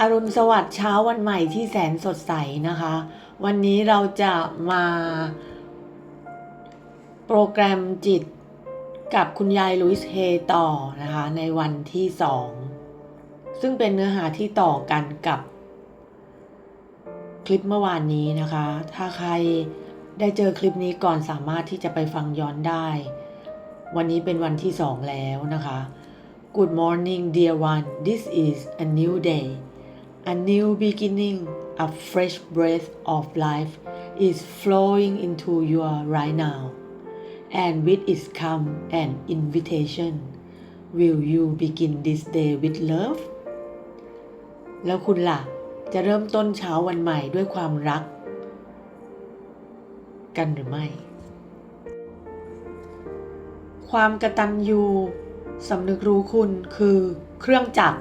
อรุณสวัสดิ์เช้าวันใหม่ที่แสนสดใสนะคะ วันนี้เราจะมาโปรแกรมจิตกับคุณยายลุยส์เฮต่อนะคะ ในวันที่สองซึ่งเป็นเนื้อหาที่ต่อกันกับ คลิปเมื่อวานนี้นะคะ ถ้าใครได้เจอคลิปนี้ก่อนสามารถที่จะไปฟังย้อนได้ วันนี้เป็นวันที่สองแล้วนะคะ Good morning dear one this is a new day a new beginning a fresh breath of life is flowing into you right now and with its come an invitation will you begin this day with love แล้วคุณล่ะ จะเริ่มต้นเช้าวันใหม่ด้วยความรัก กันหรือไม่ ความกระตันยูสำนึกรู้คุณคือเครื่องจักร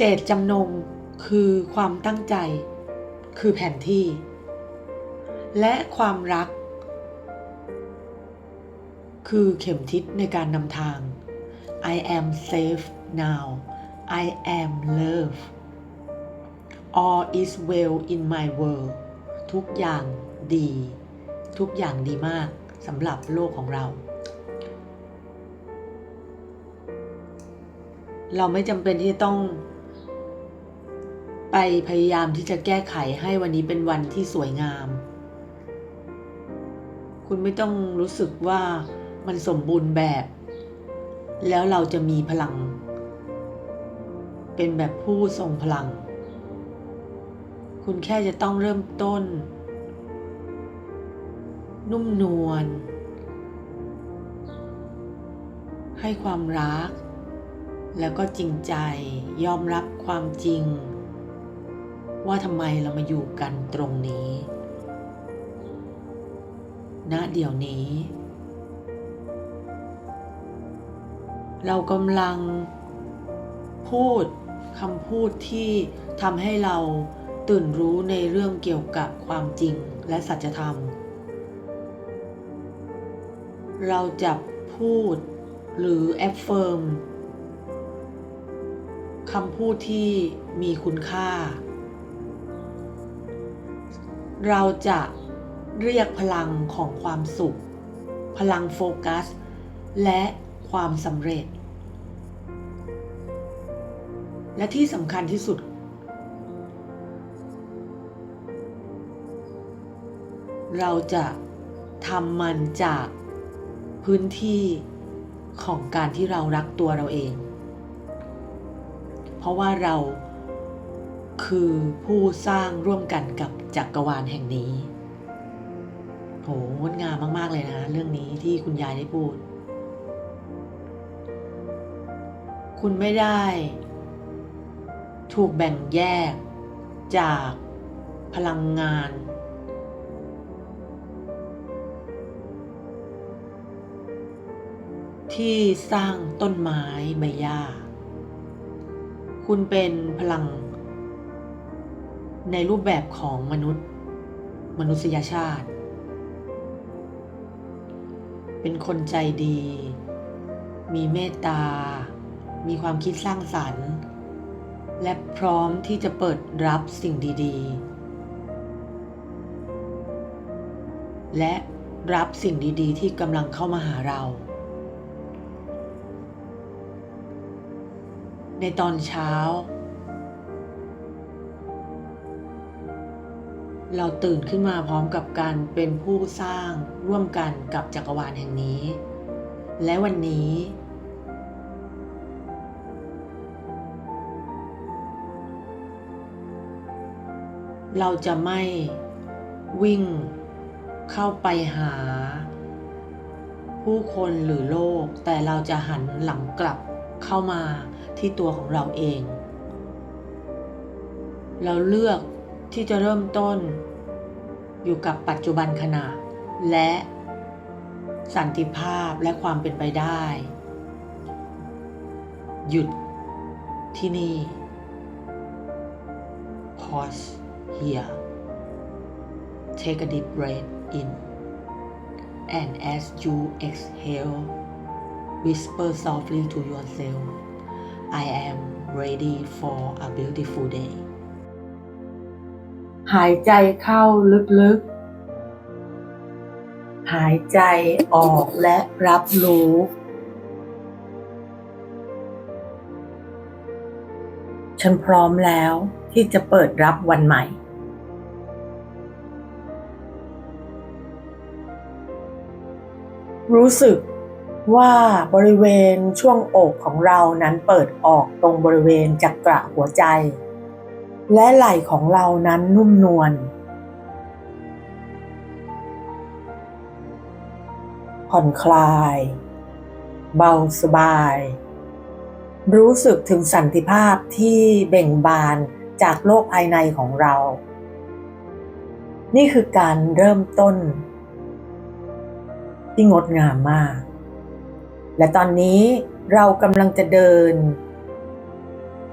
เจตจำนงคือความตั้งใจ คือแผนที่ และความรัก คือเข็มทิศในการนำทาง I am safe now I am love all is well in my world ทุกอย่างดี ทุกอย่างดีมากสำหรับโลกของเรา เราไม่จำเป็นที่ต้อง ไปพยายามที่จะแก้ไขให้วันนี้เป็นวันที่สวยงาม คุณไม่ต้องรู้สึกว่ามันสมบูรณ์แบบ แล้วเราจะมีพลัง เป็นแบบผู้ทรงพลัง คุณแค่จะต้องเริ่มต้น นุ่มนวล ให้ความรัก แล้วก็จริงใจยอมรับความจริง ว่าทำไมเรามาอยู่กันตรงนี้ณเดี๋ยวนี้ เรากำลังพูดคำพูดที่ทำให้เราตื่นรู้ในเรื่องเกี่ยวกับความจริงและสัจธรรม เราจะพูดหรือ affirm คำพูดที่มีคุณค่า เราจะเรียกพลังของความสุข พลังโฟกัส และความสำเร็จ และที่สำคัญที่สุด เราจะทำมันจากพื้นที่ของการที่เรารักตัวเราเอง เพราะว่าเรา คือผู้สร้างร่วมกันกับจักรวาลแห่งนี้ โหงดงามมาก ๆ เลยนะ เรื่องนี้ที่คุณยายได้พูด คุณไม่ได้ ถูกแบ่งแยกจากพลังงาน ที่สร้างต้นไม้ใบหญ้า คุณเป็นพลัง ในรูปแบบของมนุษย์ มนุษยชาติ เป็นคนใจดี มีเมตตา มีความคิดสร้างสรรค์ และพร้อมที่จะเปิดรับสิ่งดี ๆ และรับสิ่งดี ๆ ที่กำลังเข้ามาหาเราในตอนเช้า เราตื่นขึ้นมาพร้อมกับการเป็นผู้สร้างร่วมกันกับจักรวาลแห่งนี้ และวันนี้ เราจะไม่วิ่งเข้าไปหา ผู้คนหรือโลก แต่เราจะหันหลังกลับเข้ามาที่ตัวของเราเอง เราเลือก ที่จะเริ่มต้น อยู่กับปัจจุบันขณะ และสันติภาพและความเป็นไปได้ หยุดที่นี่ pause here take a deep breath in and as you exhale whisper softly to yourself I am ready for a beautiful day หายใจเข้าลึกๆ หายใจออกและรับรู้ ฉันพร้อมแล้วที่จะเปิดรับวันใหม่ รู้สึกว่าบริเวณช่วงอกของเรานั้นเปิดออกตรงบริเวณจักระหัวใจ และไหล่ของเรานั้นนุ่มนวล ผ่อนคลาย เบาสบาย รู้สึกถึงสันติภาพที่เบ่งบานจากโลกภายในของเรา นี่คือการเริ่มต้น ที่งดงามมาก และตอนนี้เรากำลังจะเดิน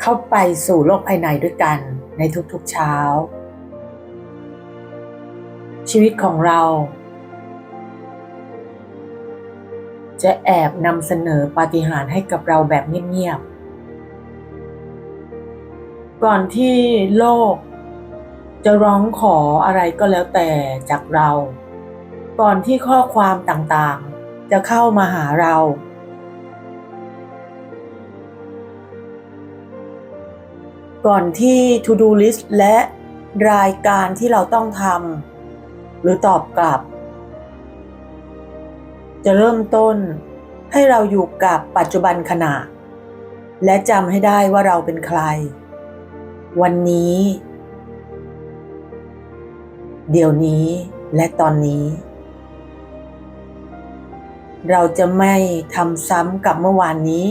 เข้าไปสู่โลกภายในด้วยกัน ในทุกๆเช้า ชีวิตของเรา จะแอบนำเสนอปาฏิหาริย์ให้กับเราแบบเงียบๆ ก่อนที่โลก จะร้องขออะไรก็แล้วแต่จากเรา ก่อนที่ข้อความต่างๆ จะเข้ามาหาเรา ก่อนที่ to do list และรายการที่เราต้องทำหรือตอบกลับ จะเริ่มต้นให้เราอยู่กับปัจจุบันขณะ และจำให้ได้ว่าเราเป็นใคร วันนี้ เดี๋ยวนี้และตอนนี้ เราจะไม่ทำซ้ำกับเมื่อวานนี้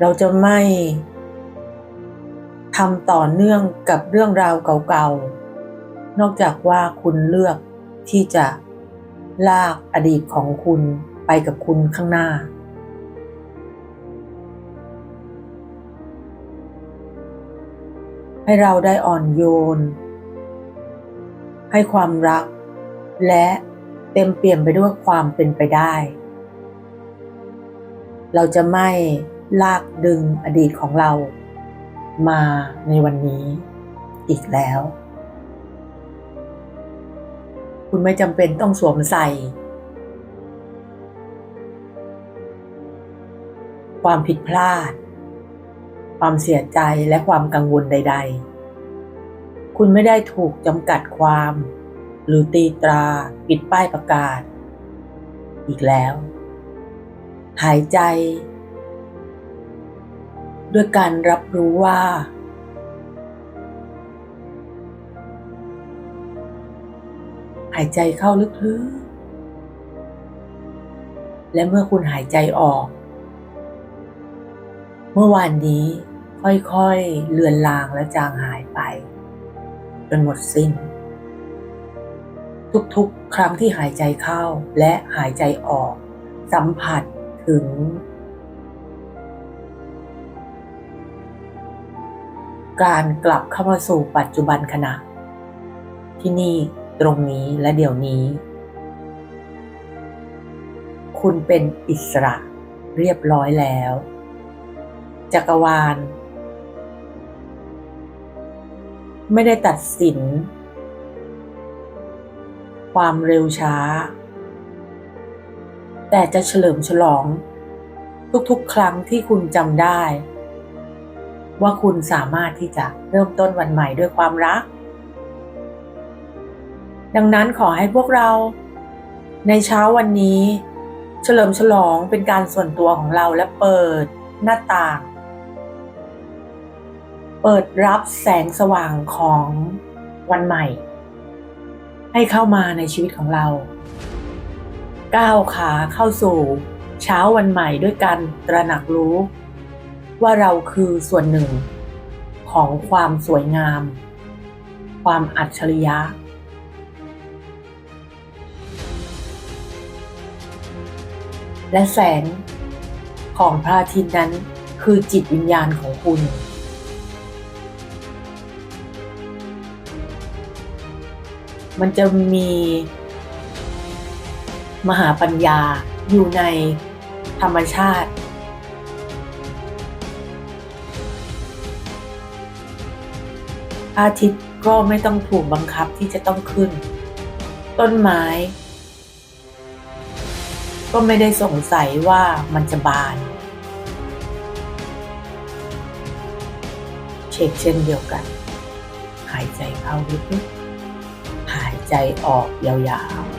เราจะไม่ ทำต่อเนื่องกับเรื่องราวเก่าๆ นอกจากว่าคุณเลือกที่จะลากอดีตของคุณไปกับคุณข้างหน้า ให้เราได้อ่อนโยน ให้ความรัก และเต็มเปี่ยมไปด้วยความเป็นไปได้ เราจะไม่ลากดึงอดีตของเรา มาในวันนี้อีกแล้ว คุณไม่จำเป็นต้องสวมใส่ ความผิดพลาด ความเสียใจและความกังวลใด ๆ คุณไม่ได้ถูกจำกัดความ หรือตีตราปิดป้ายประกาศ อีกแล้ว หายใจ ด้วยการรับรู้ว่า หายใจเข้าลึกๆ และเมื่อคุณหายใจออก เมื่อวานนี้ค่อยๆ เลือนลางและจางหายไป จนหมดสิ้น ทุกๆ ครั้งที่หายใจเข้าและหายใจออก สัมผัสถึง การกลับเข้ามาสู่ปัจจุบันขณะ ที่นี่ตรงนี้และเดี๋ยวนี้ คุณเป็นอิสระเรียบร้อยแล้ว จักรวาล ไม่ได้ตัดสิน ความเร็วช้า แต่จะเฉลิมฉลอง ทุกๆ ครั้งที่คุณจำได้ ว่าคุณสามารถที่จะเริ่มต้นวันใหม่ด้วยความรัก ดังนั้นขอให้พวกเรา ในเช้าวันนี้ เฉลิมฉลองเป็นการส่วนตัวของเราและเปิดหน้าต่าง เปิดรับแสงสว่างของวันใหม่ ให้เข้ามาในชีวิตของเรา ก้าวขาเข้าสู่เช้าวันใหม่ด้วยการตระหนักรู้ ว่าเราคือส่วนหนึ่ง ของความสวยงาม ความอัจฉริยะ และแสงของพระอาทิตย์นั้นคือจิตวิญญาณของคุณ มันจะมีมหาปัญญาอยู่ในธรรมชาติ อาทิตย์ก็ไม่ต้องถูกบังคับที่จะต้องขึ้น ต้นไม้ ก็ไม่ได้สงสัยว่ามันจะบาน เช็คเช่นเดียวกัน หายใจเข้าลึกๆหายใจออกยาวๆ